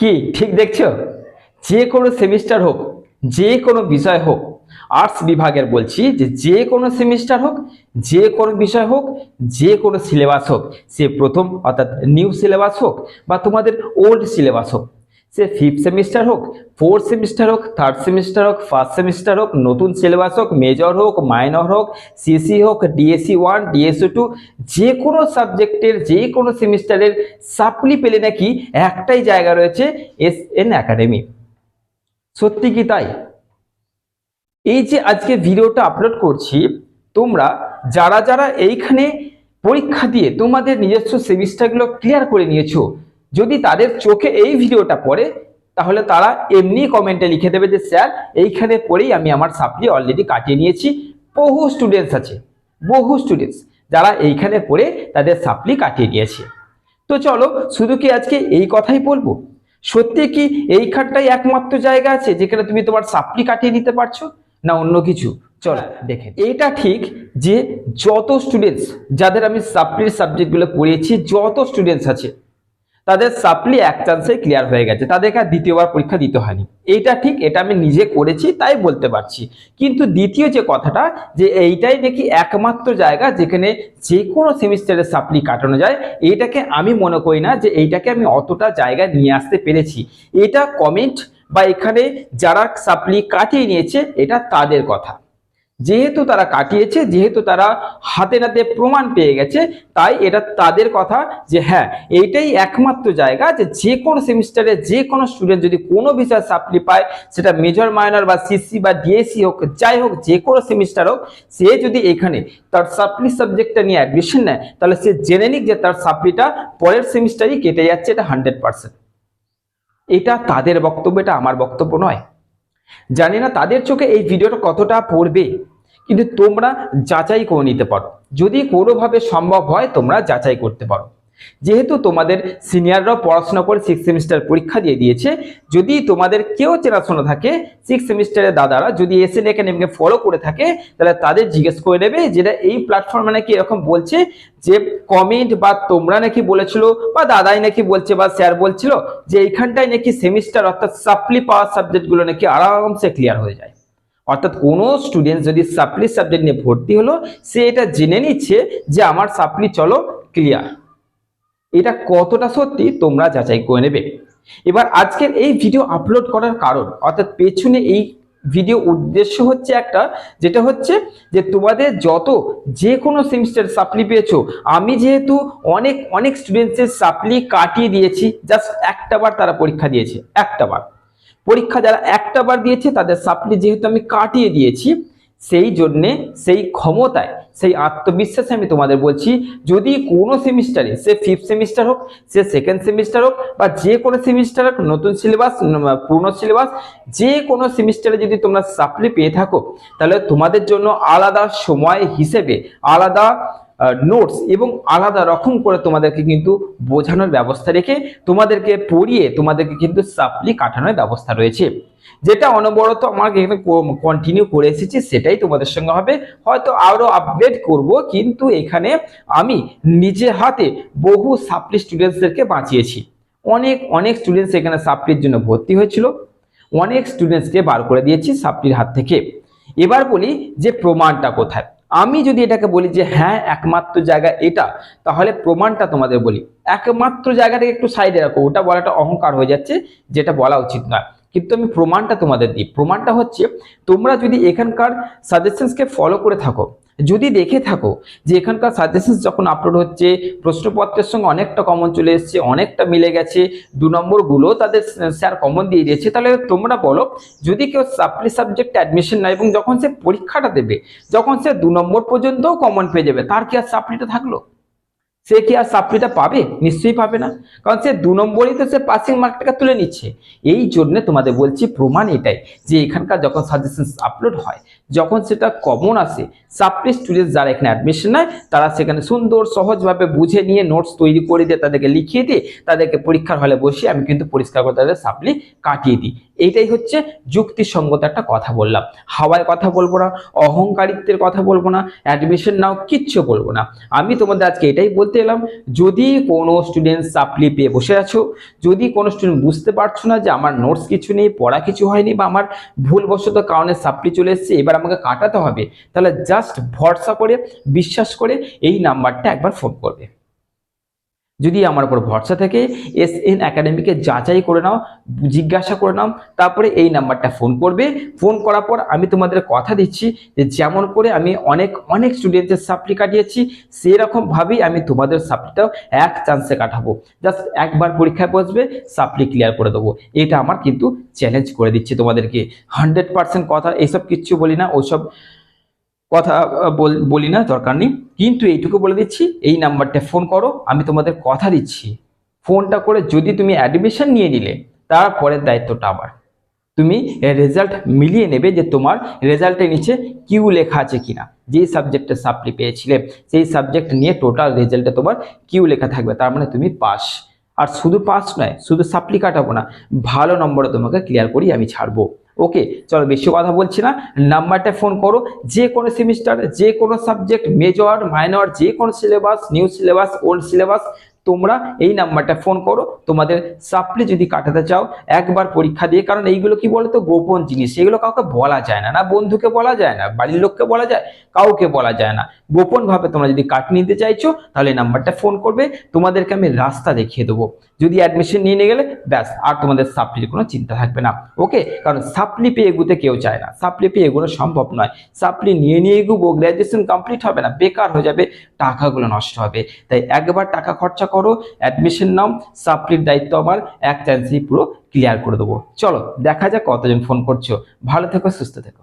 কি? ঠিক দেখছ? যে কোনো সেমিস্টার হোক, যে কোনো বিষয় হোক আর্টস বিভাগের বলছি যে যে কোনো সেমিস্টার হোক, যে কোনো বিষয় হোক, যে কোনো সিলেবাস হোক, সে প্রথম অর্থাৎ নিউ সিলেবাস হোক বা তোমাদের ওল্ড সিলেবাস হোক সে ফিফথ সেমিস্টার হোক ফোর্থ সেমিস্টার হোক থার্ড সেমিস্টার হোক ফার্স্ট সেমিস্টার হোক, নতুন সিলেবাস হোক মেজর হোক মাইনর হোক সিসি হোক ডিএসসি ওয়ান ডিএসসি টু যে কোনো সাবজেক্টের যে কোনো সেমিস্টারের সাপ্লি পেলে নাকি একটাই জায়গা রয়েছে এস এন একাডেমি সত্যি কি তাই? এই যে আজকে ভিডিওটা আপলোড করছি, তোমরা যারা যারা এইখানে পরীক্ষা দিয়ে তোমাদের নিজস্ব সেমিস্টারগুলো ক্লিয়ার করে নিয়েছো যদি তাদের চোখে এই ভিডিওটা পড়ে তাহলে তারা এমনি কমেন্টে লিখে দেবে যে স্যার এইখানে পড়েই আমি আমার সাপ্লি অলরেডি কাটিয়ে নিয়েছি। বহু স্টুডেন্টস আছে বহু স্টুডেন্টস যারা এইখানে পড়ে তাদের সাপ্লি কাটিয়ে নিয়েছে। তো চলো শুধু কি আজকে এই কথাই বলব? সত্যি কি এইখানটাই একমাত্র জায়গা আছে যেখানে তুমি তোমার সাপ্লি কাটিয়ে নিতে পারছ না অন্য কিছু? চলো দেখেন এটা ঠিক যে যত স্টুডেন্টস যাদের আমি সাপ্লির সাবজেক্টগুলো পড়িয়েছি যত স্টুডেন্টস আছে তাদের সাপ্লি এক চান্সে ক্লিয়ার হয়ে গেছে। তাদেরকে আর দ্বিতীয়বার পরীক্ষা দিতে হয়নি। এইটা ঠিক, এটা আমি নিজে করেছি, তাই বলতে পারছি। কিন্তু দ্বিতীয় যে কথাটা, যে এইটাই নাকি একমাত্র জায়গা যেখানে যে কোনো সেমিস্টারের সাপ্লি কাটানো যায়, এইটাকে আমি মনে করি না যে এইটাকে আমি অতটা জায়গায় নিয়ে আসতে পেরেছি। এটা কমেন্ট বা এখানে যারা সাপ্লি কাটিয়ে নিয়েছে, এটা তাদের কথা। যেহেতু তারা কাটিয়েছে, যেহেতু তারা হাতে নাতে প্রমাণ পেয়ে গেছে, তাই এটা তাদের কথা যে হ্যাঁ এইটাই একমাত্র জায়গা যে যে কোনো সেমিস্টারে যে কোনো স্টুডেন্ট যদি কোনো বিষয় সাপ্লি পায়, সেটা মেজর মাইনর বা সিসি বা ডিএসসি হোক, যাই হোক, যে কোনো সেমিস্টার হোক, সে যদি এখানে তার সাপ্লি সাবজেক্টটা নিয়ে অ্যাডমিশন নেয়, তাহলে সে জেনে নিক যে তার সাপ্লিটা পরের সেমিস্টারই কেটে যাচ্ছে, এটা হান্ড্রেড পার্সেন্ট এটা তাদের বক্তব্য, এটা আমার বক্তব্য নয়। জানি না তাদের চোখে এই ভিডিওটা কতটা পড়বে, কিন্তু তোমরা যাচাই করে নিতে পারো। যদি কোনোভাবে সম্ভব হয়, তোমরা যাচাই করতে পারো। যেহেতু তোমাদের সিনিয়ররাও পড়াশোনা করে সিক্স সেমিস্টার পরীক্ষা দিয়ে দিয়েছে, যদি তোমাদের কেউ চেনাশোনা থাকে সিক্স সেমিস্টারের দাদারা যদি এসএন একাডেমিকে ফলো করে থাকে, তাহলে তাদের জিজ্ঞেস করে নেবে যেটা এই প্ল্যাটফর্মে নাকি এরকম বলছে যে কমেন্ট বা তোমরা নাকি বলেছিল বা দাদাই নাকি বলছে বা স্যার বলছিল যে এইখানটায় নাকি সেমিস্টার অর্থাৎ সাপ্লি পাওয়ার সাবজেক্টগুলো নাকি আরামসে ক্লিয়ার হয়ে যায়। অর্থাৎ কোনো স্টুডেন্ট যদি সাপ্লি সাবজেক্ট নিয়ে ভর্তি হলো, সে এটা জেনে নিচ্ছে যে আমার সাপ্লি চলো ক্লিয়ার এটা কতটা সত্যি তোমরা যাচাই করে নেবে। এবার আজকের এই ভিডিও আপলোড করার কারণ, অর্থাৎ পেছনে এই ভিডিও উদ্দেশ্য হচ্ছে একটা, যেটা হচ্ছে যে তোমাদের যত যে কোনো সেমিস্টার সাপ্লি পেয়েছ, আমি যেহেতু অনেক অনেক স্টুডেন্টসের সাপ্লি কাটিয়ে দিয়েছি জাস্ট একটা বার তারা পরীক্ষা দিয়েছে, একটা বার। পরীক্ষা যারা একটা বার দিয়েছে, তাদের সাপ্লি যেহেতু আমি কাটিয়ে দিয়েছি সেই জন্যে, সেই ক্ষমতায়, সেই আত্মবিশ্বাসে আমি তোমাদের বলছি, যদি কোনো সেমিস্টারে, সে ফিফথ সেমিস্টার হোক, সে সেকেন্ড সেমিস্টার হোক, বা যে কোনো সেমিস্টার হোক, নতুন সিলেবাস পুরনো সিলেবাস যে কোনো সেমিস্টারে যদি তোমরা সাপ্লি পেয়ে থাকো, তাহলে তোমাদের জন্য আলাদা সময় হিসেবে, আলাদা নোটস এবং আলাদা রকম করে তোমাদেরকে কিন্তু বোঝানোর ব্যবস্থা রেখে তোমাদেরকে পড়িয়ে তোমাদেরকে কিন্তু সাপ্লি কাটানোর ব্যবস্থা রয়েছে। যেটা অনবরত আমাকে এখানে কন্টিনিউ করে এসেছি, সেটাই তোমাদের সঙ্গে হবে। হয়তো আরও আপডেট করব, কিন্তু এখানে আমি নিজে হাতে বহু সাপ্লি স্টুডেন্টসদেরকে বাঁচিয়েছি। অনেক অনেক স্টুডেন্টস এখানে সাপ্লির জন্য ভর্তি হয়েছিল। অনেক স্টুডেন্টসকে বার করে দিয়েছি সাপ্লির হাত থেকে। এবার বলি যে প্রমাণটা কোথায়? আমি যদি এটাকে বলি যে হ্যাঁ একমাত্র জায়গা এটা, তাহলে প্রমাণটা তোমাদের বলি। একমাত্র জায়গাটাকে একটু সাইডে রাখো, ওটা বলাটা অহংকার হয়ে যাচ্ছে, যেটা বলা উচিত নয়। কিন্তু আমি প্রমাণটা তোমাদের দিই। প্রমাণটা হচ্ছে তোমরা যদি এখানকার সাজেশনসকে ফলো করে থাকো যদি দেখে থাকো যে এখানকার সাজেশনস যখন আপলোড হচ্ছে, প্রশ্নপত্রের সঙ্গে অনেকটা কমন চলে এসেছে, অনেকটা মিলে গেছে, দু নম্বরগুলো তাদের স্যার কমন দিয়ে দিয়েছে, তাহলে তোমরা বলো, যদি কেউ সাপ্লি সাবজেক্ট অ্যাডমিশন নেয় এবং যখন সে পরীক্ষাটা দেবে, যখন সে দু নম্বর পর্যন্তও কমন পেয়ে যাবে, তার কি আর সাপ্লিটা থাকল? সে কি আর সাপ্লিটা পাবে? নিশ্চয়ই পাবে না। কারণ সে দু নম্বরই তো সে পাসিং মার্কটাকে তুলে নিচ্ছে। এই জন্য তোমাদের বলছি, প্রমাণ এটাই যে এখানকার যখন সাজেশন আপলোড হয় যখন সেটা কমন আসে সাপ্লি স্টুডেন্ট যারা এখানে অ্যাডমিশন নেয়, তারা সেখানে সুন্দর সহজভাবে বুঝে নিয়ে নোটস তৈরি করে দিয়ে তাদেরকে লিখিয়ে দিয়ে তাদেরকে পরীক্ষার হলে বসিয়ে আমি কিন্তু পরিষ্কার করে তাদের সাপ্লি কাটিয়ে দিই। এইটাই হচ্ছে যুক্তিসঙ্গত একটা কথা বললাম। হাওয়ায় কথা বলব না, অহংকারিত্বের কথা বলব না অ্যাডমিশন নাও, কিচ্ছু বলব না। আমি তোমাদের আজকে এটাই বলতে এলাম, যদি কোনো স্টুডেন্ট সাপ্লি পেয়ে বসে আছো, যদি কোনো স্টুডেন্ট বুঝতে পারছ না যে আমার নোটস কিছু নেই, পড়া কিছু হয়নি বা আমার ভুলবশত কারণে সাপ্লি চলে এসেছে, এবার আমাকে কাটাতে হবে তাহলে জাস্ট ভরসা করে বিশ্বাস করে এই নাম্বারটা একবার ফোন করবে। যদি আমার উপর ভরসা থেকে এস এন একাডেমিকে যাচাই করে নাও, জিজ্ঞাসা করে নাও, তারপরে এই নাম্বারটা ফোন করবে। ফোন করার পর আমি তোমাদের কথা দিচ্ছি যে যেমন করে আমি অনেক অনেক স্টুডেন্টের সাপ্লি কাটিয়েছি, সেরকমভাবেই আমি তোমাদের সাপ্লিটাও এক চান্সে কাটাবো। জাস্ট একবার পরীক্ষায় বসবে সাপ্লি ক্লিয়ার করে দেবো। এটা আমার কিন্তু চ্যালেঞ্জ করে দিচ্ছি তোমাদেরকে। হান্ড্রেড পার্সেন্ট কথা, এইসব কিচ্ছু বলি না ওইসব কথা বলি না, দরকার নেই। কিন্তু এইটুকু বলে দিচ্ছি, এই নাম্বারটা ফোন করো, আমি তোমাদের কথা দিচ্ছি। ফোনটা করে যদি তুমি অ্যাডমিশন নিয়ে নিলে, তারপরের দায়িত্বটা আমার। তুমি রেজাল্ট মিলিয়ে নেবে যে তোমার রেজাল্টের নিচে কিউ লেখা আছে কিনা। যেই সাবজেক্টে সাপ্লি পেয়েছিলে, সেই সাবজেক্ট নিয়ে টোটাল রেজাল্টে তোমার কিউ লেখা থাকবে, তার মানে তুমি পাস আর শুধু পাস নয়, শুধু সাপ্লি কাটাবো না, ভালো নম্বরে তোমাকে ক্লিয়ার করি আমি ছাড়বো। ওকে চলো বেশি কথা বলছি না। নাম্বারটা ফোন করো। যে কোনো সেমিস্টার যে কোনো সাবজেক্ট মেজর মাইনর যে কোনো syllabus new syllabus old syllabus তোমরা এই নাম্বারটা ফোন করো। তোমাদের সাপ্লি যদি কাটাতে চাও, একবার পরীক্ষা দিয়ে, কারণ এইগুলো কি বলতো? গোপন জিনিস। এগুলো কাউকে বলা যায় না না বন্ধুকে বলা যায় না, বাড়ির লোককে বলা যায়, কাউকে বলা যায় না। গোপন ভাবে তোমরা যদি কাট নিতে চাইছো, তাহলে নাম্বারটা ফোন করবে। তোমাদেরকে আমি রাস্তা দেখিয়ে দেবো। যদি অ্যাডমিশন নিয়ে নিয়ে গেলে, ব্যাস, আর তোমাদের সাপ্লির কোনো চিন্তা থাকবে না। ওকে কারণ সাপ্লি পেয়ে এগুতে কেউ চায় না। সাপ্লি পেয়ে এগুলো সম্ভব নয়। সাপ্লি নিয়ে নিয়ে এগুবো গ্র্যাজুয়েশন কমপ্লিট হবে না। বেকার হয়ে যাবে, টাকাগুলো নষ্ট হবে। তাই একবার টাকা খরচা করো অ্যাডমিশন নাও সাপ্লির দায়িত্ব আমার, এক চান্সেই পুরো ক্লিয়ার করে দেবো। চলো, দেখা যাক কতজন ফোন করছ। ভালো থেকো, সুস্থ থেকো।